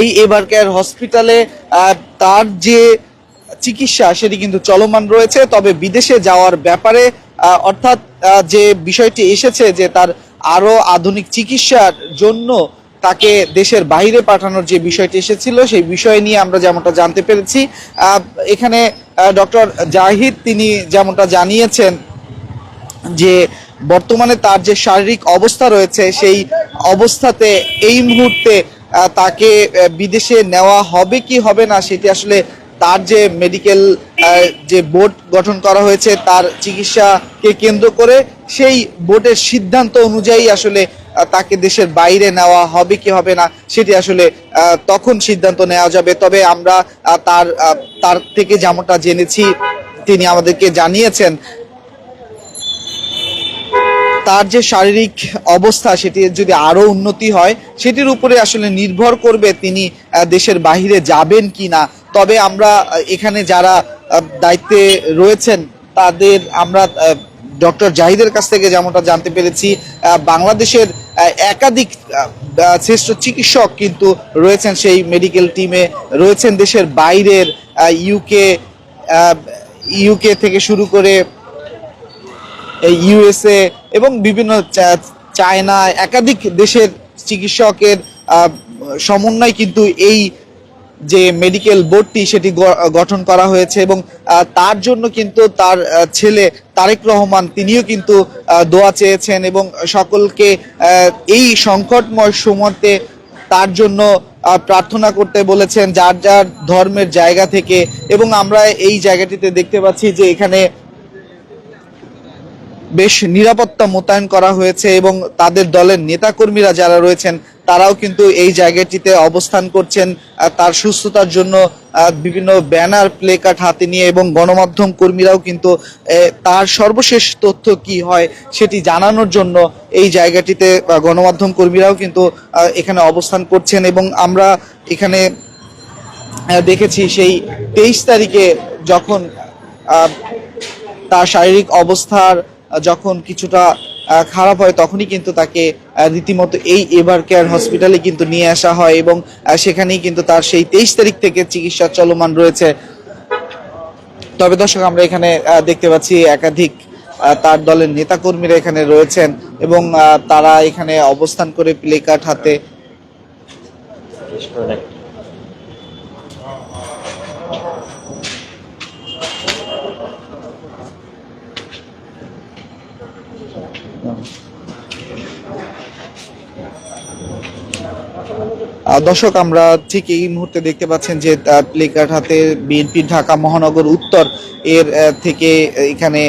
এই এবার কেয়ার হসপিটালে তার যে চিকিৎসা, সেটি কিন্তু চলমান রয়েছে। তবে বিদেশে যাওয়ার ব্যাপারে অর্থাৎ যে বিষয়টি এসেছে যে তার আরও আধুনিক চিকিৎসার জন্য তাকে দেশের বাইরে পাঠানোর যে বিষয়টি এসেছিল, সেই বিষয় নিয়ে আমরা যেমনটা জানতে পেরেছি। এখানে ডক্টর জাহিদ তিনি যেমনটা জানিয়েছেন যে বর্তমানে তার যে শারীরিক অবস্থা রয়েছে, সেই অবস্থাতে এই মুহূর্তে তাকে বিদেশে নেওয়া হবে কি হবে না সেটি আসলে তার যে মেডিকেল যে বোর্ড গঠন করা হয়েছে তার চিকিৎসাকে কেন্দ্র করে সেই বোর্ডের সিদ্ধান্ত অনুযায়ী আসলে তাকে দেশের বাইরে নেওয়া হবে কি হবে না সেটি আসলে তখন সিদ্ধান্ত নেওয়া যাবে। তবে আমরা তার তার থেকে যেমনটা জেনেছি, তিনি আমাদেরকে জানিয়েছেন তার যে শারীরিক অবস্থা সেটি যদি আরও উন্নতি হয়, সেটির উপরে আসলে নির্ভর করবে তিনি দেশের বাহিরে যাবেন কি না তবে আমরা এখানে যারা দায়িত্বে রয়েছেন, তাদের আমরা ডক্টর জাহিদের কাছ থেকে যেমনটা জানতে পেরেছি বাংলাদেশের একাধিক শ্রেষ্ঠ চিকিৎসক কিন্তু রয়েছেন সেই মেডিকেল টিমে। রয়েছেন দেশের বাইরের ইউকে ইউকে থেকে শুরু করে ইউএসএ এবং বিভিন্ন চায়না একাধিক দেশের চিকিৎসকের সমন্বয় কিন্তু এই যে মেডিকেল বোর্ডটি সেটি গঠন করা হয়েছে এবং তার জন্য কিন্তু তার ছেলে তারেক রহমান তিনিও কিন্তু দোয়া চেয়েছেন এবং সকলকে এই সংকটময় সময়তে তার জন্য প্রার্থনা করতে বলেছেন যার যার ধর্মের জায়গা থেকে এবং আমরা এই জায়গাটিতে দেখতে পাচ্ছি যে এখানে বেশ নিরাপত্তা মোতায়েন করা হয়েছে এবং তাদের দলের নেতাকর্মীরা যারা রয়েছেন, তারাও কিন্তু এই জায়গাটিতে অবস্থান করছেন। তার সুস্থতার জন্য বিভিন্ন ব্যানার, প্লে কার্ড হাতে নিয়ে এবং গণমাধ্যম কর্মীরাও কিন্তু তার সর্বশেষ তথ্য কি হয় সেটি জানানোর জন্য এই জায়গাটিতে গণমাধ্যম কর্মীরাও কিন্তু এখানে অবস্থান করছেন এবং আমরা এখানে দেখেছি সেই তেইশ তারিখে যখন তার শারীরিক অবস্থার যখন কিছুটা খারাপ হয় তখনই কিন্তু তাকে রীতিমতো এই এভার কেয়ার হসপিটালে কিন্তু নিয়ে আসা হয় এবং সেখানেই কিন্তু তার সেই তেইশ তারিখ থেকে চিকিৎসা চলমান রয়েছে। তবে দর্শক, আমরা এখানে দেখতে পাচ্ছি একাধিক তার দলের নেতাকর্মীরা এখানে রয়েছেন এবং তারা এখানে অবস্থান করে প্লে কার্ড হাতে। দর্শক, আমরা ঠিক এই মুহূর্তে দেখতে পাচ্ছেন যে প্লেকার্ড হাতে বিএনপি ঢাকা মহানগর উত্তর এর থেকে এখানে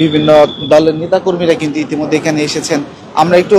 বিভিন্ন দলের নেতাকর্মীরা কিন্তু ইতিমধ্যে এখানে এসেছেন। আমরা একটু